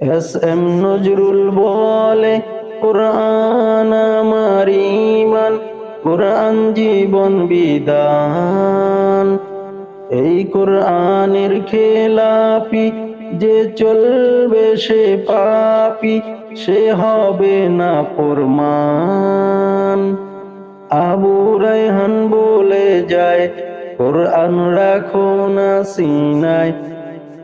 S M Nazrul বলে, কোরআন আমার ইমান কোরআন জীবন বিধান। এই কোরআনের খেলাপি যে চলবে সে পাপি, সে হবে না ফরমান আবু রায়হান বলে যায়, কোরআন রাখো না সিনায়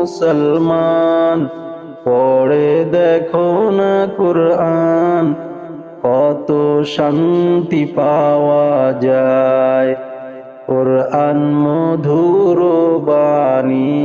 মুসলমান পড়ে দেখো না কুরআন কত শান্তি পাওয়া যায়। কুরআন মধুর বাণী